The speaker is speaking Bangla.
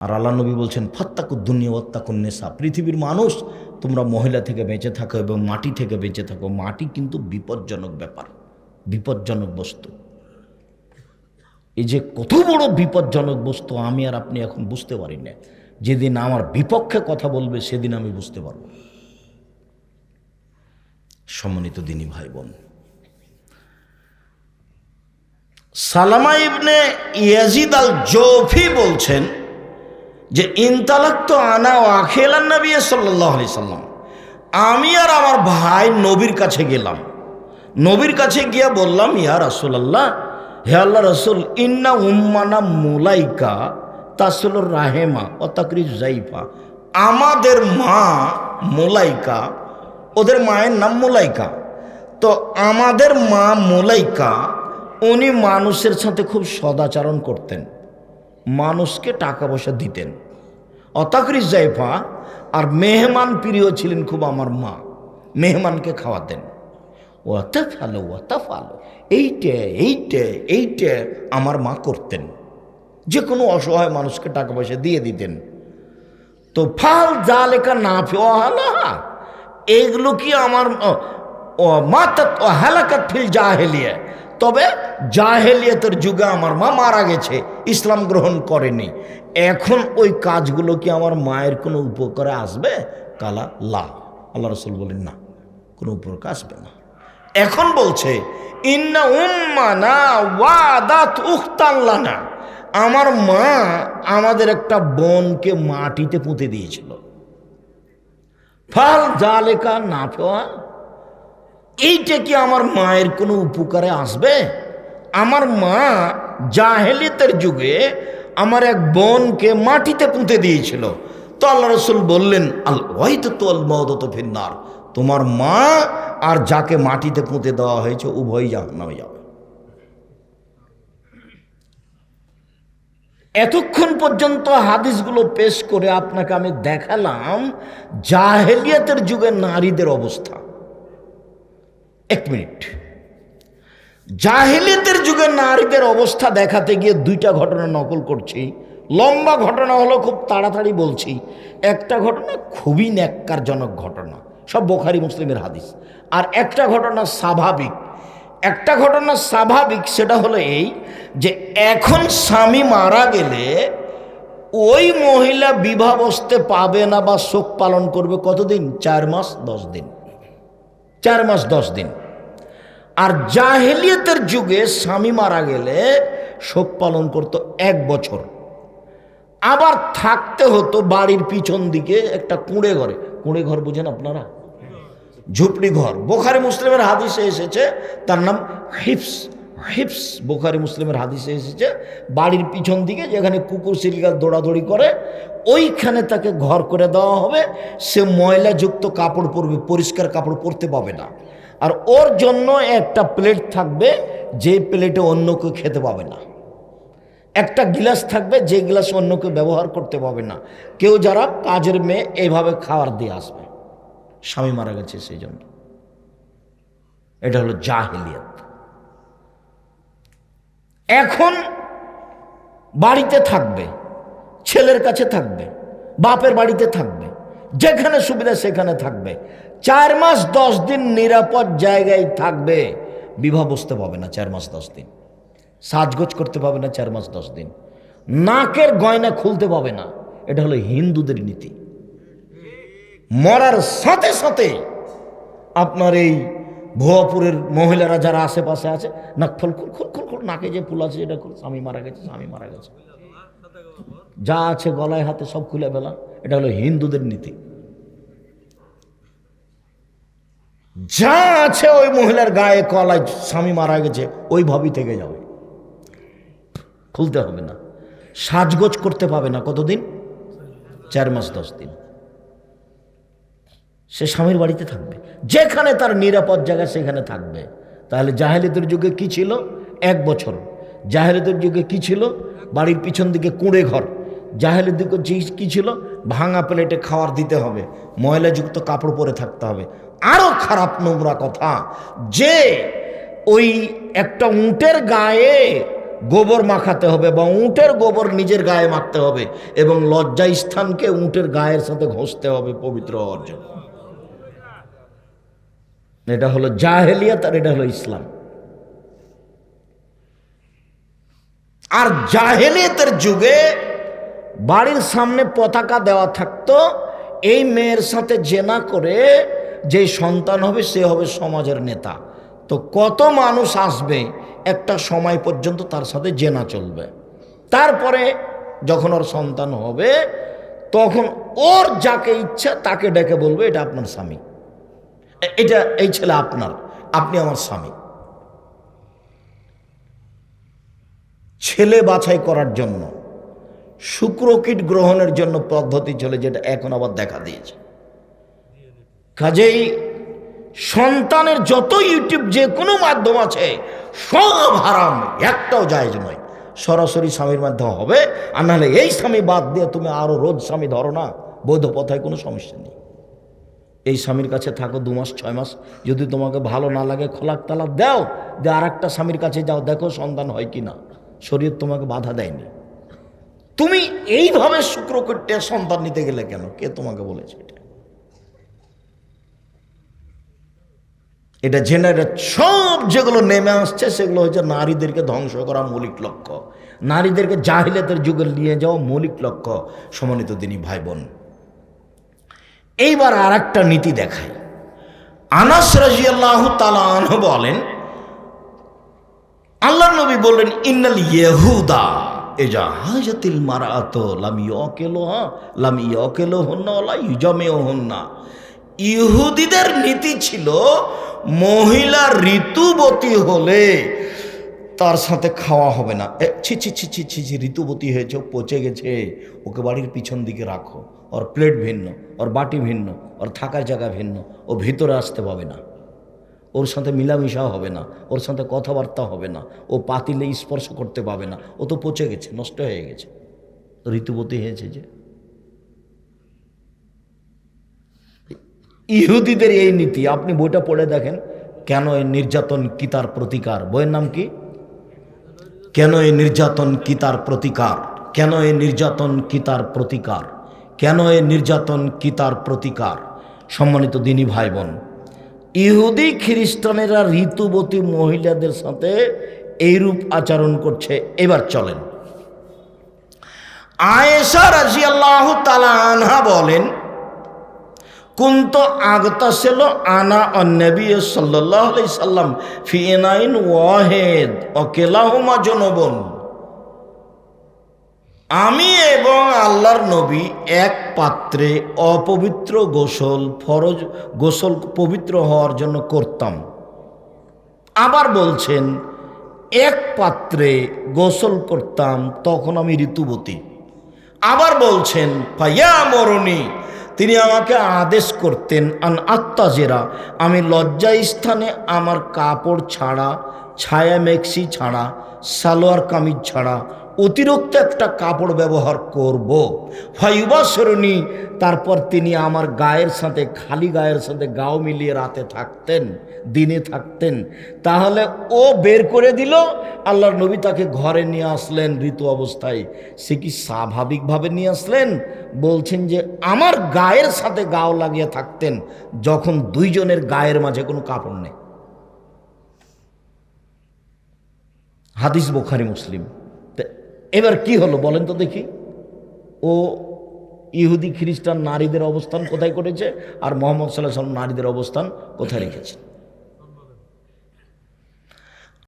আর আল্লাহ নবী বলছেন ফত্তাকু দুনিয়া ওত্তাকুন নেশা পৃথিবীর মানুষ, তোমরা মহিলা থেকে বেঁচে থাকো এবং মাটি থেকে বেঁচে থাকো। মাটি কিন্তু বিপজ্জনক ব্যাপার, বিপজ্জনক বস্তু। এই যে কত বড় বিপজ্জনক বস্তু, আমি আর আপনি এখন বুঝতে পারি না। যেদিন আমার বিপক্ষে কথা বলবে, সেদিন আমি বুঝতে পারব। সম্মানিত দিনী ভাই বোন সালামা ইবনে ইয়াজিদ আল জৌফি বলছেন যে ইনতালাক তো আনা ও আখেলান নবী সাল্লাহ আলি সাল্লাম। আমি আর আমার ভাই নবীর কাছে গেলাম। নবীর কাছে গিয়ে বললাম, ইয়া রাসুলাল্লাহ, হে আল্লাহ রসুল, ইন্না উম্মানা মুলাইকা তাসলুর রাহেমা ও তাকরি জাইফা। আমাদের মা মোলাইকা, ওদের মায়ের নাম মোলাইকা। তো আমাদের মা মোলাইকা, উনি মানুষের সাথে খুব সদাচরণ করতেন। মানুষকে টাকা পয়সা দিতেন। অতাকরি জাইফা, আর মেহমান প্রিয় ছিলেন খুব আমার মা। মেহমানকে খাওয়াতেন ওয়াতা ফালো ওয়াতা ফালো এইটে এইটে এইটে আমার মা করতেন। যে কোনো অসহায় মানুষকে টাকা পয়সা দিয়ে দিতেন। তো ফাল যা লেখা না ফেওয়ালা এগুলো কি আমার মাতাত, ও, হালাকাত ফিল জাহেলিয়া। তবে জাহেলিয়াতের যুগে আমার মা মারা গেছে, ইসলাম গ্রহণ করেনি। এখন ওই কাজগুলো কি আমার মায়ের কোনো উপকারে আসবে? কালা, লা। আল্লাহ রসুল বলেন, না, কোনো উপকার আসবে না। এখন বলছে, ইন্না উম্মানা ওয়াদাত উখতাল্লানা আমার মা আমাদের একটা বোনকে মাটিতে পুঁতে দিয়েছিল। ফাল জালেকা না ফেওয়া এইটা কি আমার মায়ের কোনো উপকারে আসবে? আমার মা জাহেলিতের যুগে আমার এক বোনকে মাটিতে পুঁতে দিয়েছিল। তো আল্লাহ রসুল বললেন, আল ওয়াইত তো আল ফিন্নার। তোমার মা আর যাকে মাটিতে পুঁতে দেওয়া হয়েছে উভয় জাহান্নামে যাবে। এতক্ষণ পর্যন্ত হাদিসগুলো পেশ করে আপনাকে আমি দেখালাম জাহেলিয়াতের যুগে নারীদের অবস্থা। এক মিনিট। জাহেলিয়াতের যুগে নারীদের অবস্থা দেখাতে গিয়ে দুইটা ঘটনা নকল করছি। লম্বা ঘটনা হলো খুব তাড়াতাড়ি বলছি, একটা ঘটনা খুবই ন্যাক্কারজনক ঘটনা, সব বোখারি মুসলিমের হাদিস। আর একটা ঘটনা স্বাভাবিক। একটা ঘটনা স্বাভাবিক, সেটা হলো এই যে এখন স্বামী মারা গেলে ওই মহিলা বিবাহ বসতে পাবে না বা শোক পালন করবে কতদিন? চার মাস, দশ দিন। চার মাস দশ দিন। আর জাহেলিয়তের যুগে স্বামী মারা গেলে শোক পালন করতো এক বছর। আবার থাকতে হতো বাড়ির পিছন দিকে একটা কুঁড়ে ঘরে। কুঁড়ে ঘর বুঝেন আপনারা? ঝুপড়ি ঘর। বোখারে মুসলিমের হাদিসে এসেছে, তার নাম হিপস হিপস, বোখারি মুসলিমের হাদিসে এসেছে, বাড়ির পিছন দিকে যেখানে কুকুর সিলগা দৌড়াদৌড়ি করে, ওইখানে তাকে ঘর করে দেওয়া হবে। সে ময়লাযুক্ত কাপড় পরবে, পরিষ্কার কাপড় পরতে পাবে না। আর ওর জন্য একটা প্লেট থাকবে, যে প্লেটে অন্য কেউ খেতে পাবে না। একটা গিলাস থাকবে, যে গিলাস অন্য কেউ ব্যবহার করতে পাবে না। কেউ যারা কাজের মেয়ে এইভাবে খাবার দিয়ে আসবে। স্বামী মারা গেছে সেই জন্য। এটা হলো জাহেলিয়াত। এখন বাড়িতে থাকবে, ছেলের কাছে থাকবে, বাপের বাড়িতে থাকবে, যেখানে সুবিধা সেখানে থাকবে। চার মাস দশ দিন নিরাপদ জায়গায় থাকবে, বিবাহ বসতে পাবে না চার মাস দশ দিন। সাজগোজ করতে পাবে না চার মাস দশ দিন। নাকের গয়না খুলতে পাবে না, এটা হলো হিন্দুদের নীতি। মরার সাথে সাথে আপনার এই ভুয়াপুরের মহিলারা যারা আশেপাশে আছে, নাক ফল খুল খুল খুল খুল নাকে যে ফুল আছে এটা খুল, স্বামী মারা গেছে, স্বামী মারা গেছে। যা আছে গলায় হাতে সব খুলে ফেলা, এটা হলো হিন্দুদের নীতি। যা আছে ওই মহিলার গায়ে কলায় স্বামী মারা গেছে ওইভাবেই থেকে যাবে। খুলতে হবে না। সাজগোজ করতে পাবে না কতদিন? চার মাস, দশ দিন। সে স্বামীর বাড়িতে থাকবে। যেখানে তার নিরাপদ জায়গা সেখানে থাকবে। তাহলে জাহেলিদের যুগে কি ছিল? এক বছর। জাহেলিদের যুগে কি ছিল? বাড়ির পিছন দিকে কুঁড়ে ঘর। জাহেলির দিকে কি ছিল? ভাঙা প্লেটে খাওয়ার দিতে হবে, ময়লাযুক্ত কাপড় পরে থাকতে হবে। আরও খারাপ নোংরা কথা, যে ওই একটা উঁটের গায়ে গোবর মাখাতে হবে বা উঁটের গোবর নিজের গায়ে মাখতে হবে এবং লজ্জা স্থানকে উঁটের গায়ের সাথে ঘষতে হবে পবিত্র জন্য। এটা হলো জাহেলিয়াত আর এটা হলো ইসলাম। আর জাহেলিয়াতের যুগে বাড়ির সামনে পতাকা দেওয়া থাকতো, এই মেয়ের সাথে জেনা করে যে সন্তান হবে সে হবে সমাজের নেতা। তো কত মানুষ আসবে একটা সময় পর্যন্ত তার সাথে জেনা চলবে। তারপরে যখন ওর সন্তান হবে, তখন ওর যাকে ইচ্ছা তাকে ডেকে বলবে, এটা আপনার স্বামী। এটা, এই ছেলে আপনার, আপনি আমার স্বামী। ছেলে বাছাই করার জন্য, শুক্রকিট গ্রহণের জন্য পদ্ধতি চলে, যেটা এখন আবার দেখা দিয়েছে। কাজেই সন্তানের যত ইউটিউব যে কোনো মাধ্যম আছে, সব হারাম, একটাও জায়েজ নয়। সরাসরি স্বামীর মাধ্যমে হবে, আর নাহলে এই স্বামী বাদ দিয়ে তুমি আরও রোজ স্বামী ধরো না, বৈধ পথায় কোনো সমস্যা নেই। এই স্বামীর কাছে থাকো দু মাস, ছয় মাস। যদি তোমাকে ভালো না লাগে, খোলাক তালাক দাও। যে আর একটা স্বামীর কাছে যাও, দেখো সন্তান হয় কি না। শরীর তোমাকে বাধা দেয়নি। তুমি এইভাবে শুক্রকট্যে সন্তান নিতে গেলে কেন? কে তোমাকে বলেছে এটা? এটা জেনারেট সব যেগুলো নেমে আসছে, সেগুলো হচ্ছে নারীদেরকে ধ্বংস করা মৌলিক লক্ষ্য। নারীদেরকে জাহিলিয়াতের যুগে নিয়ে যাওয়া মৌলিক লক্ষ্য। সমন্বিত দিনী ভাই বোন এইবার আর একটা নীতি দেখাই। আনাস রাজিয়াল্লাহ তালা বলেন আল্লাহ নবী বললেন, ইন্নাল ইয়েহুদা এজা হাজাতিল মারাত লাম হা লাম ইয়কেলো হন্না ওলা ইউজামেও হন্না ইহুদিদের নীতি ছিল, মহিলা ঋতুবতী হলে তার সাথে খাওয়া হবে না। ছি ছি ছি ছি ছি, ঋতুবতী হয়েছে, পচে গেছে, ওকে বাড়ির পিছন দিকে রাখো। ওর প্লেট ভিন্ন, ওর বাটি ভিন্ন, ওর থাকার জায়গা ভিন্ন, ও ভিতরে আসতে পাবে না। ওর সাথে মিলামিশা হবে না, ওর সাথে কথাবার্তা হবে না, ও পাতিলে স্পর্শ করতে পাবে না, ও তো পচে গেছে, নষ্ট হয়ে গেছে। ঋতুবতী হয়েছে যে। ইহুদিদের এই নীতি, আপনি বইটা পড়ে দেখেন, কেন এই নির্যাতন কি তার প্রতিকার? বইয়ের নাম কি? কেন এই নির্যাতন কি তার প্রতিকার? কেন এই নির্যাতন কি তার প্রতিকার? কেন এ নির্যাতন কি তার প্রতিকার? সম্মানিত দিনী ভাই বোন ইহুদি খ্রিস্টানেরা ঋতুবতী মহিলাদের সাথে এইরূপ আচরণ করছে। এবার চলেন। আয়েশা রাজিয়াল্লাহ তালা আনহা বলেন, কুন্ত আগতাসেল আনা অন্নবী সাল্লাহ সাল্লাম ফিনাইন ওয়াহেদ, অকেলাহুমা জনবন। আমি এবং আল্লাহর নবী এক পাত্রে অপবিত্র গোসল ফরজ গোসল পবিত্র হওয়ার জন্য করতাম। আবার বলছেন, এক পাত্রে গোসল করতাম, তখন আমি ঋতুবতী। আবার বলছেন পাইয়া মরণী তিনি আমাকে আদেশ করতেন, আন আত্মাজেরা আমি লজ্জা স্থানে আমার কাপড় ছাড়া ছায়া মেক্সি ছাড়া, সালোয়ার কামিজ ছাড়া অতিরিক্ত একটা কাপড় ব্যবহার করব। ফাইবাসরণী তারপর তিনি আমার গায়ের সাথে, খালি গায়ের সাথে গাও মিলিয়ে রাতে থাকতেন, দিনে থাকতেন। তাহলে ও বের করে দিল, আল্লাহর নবী তাকে ঘরে নিয়ে আসলেন, ঋতু অবস্থায়। সে কি স্বাভাবিকভাবে নিয়ে আসলেন? বলছেন যে, আমার গায়ের সাথে গাও লাগিয়ে থাকতেন, যখন দুইজনের গায়ের মাঝে কোনো কাপড় নেই। হাদিস বোখারি, মুসলিম। এবার কি হলো বলেন তো দেখি। ও ইহুদি খ্রিস্টান নারীদের অবস্থান কোথায় করেছে? আর মোহাম্মদ সাল্লাহ সাল্লাম নারীদের অবস্থান কোথায় রেখেছেন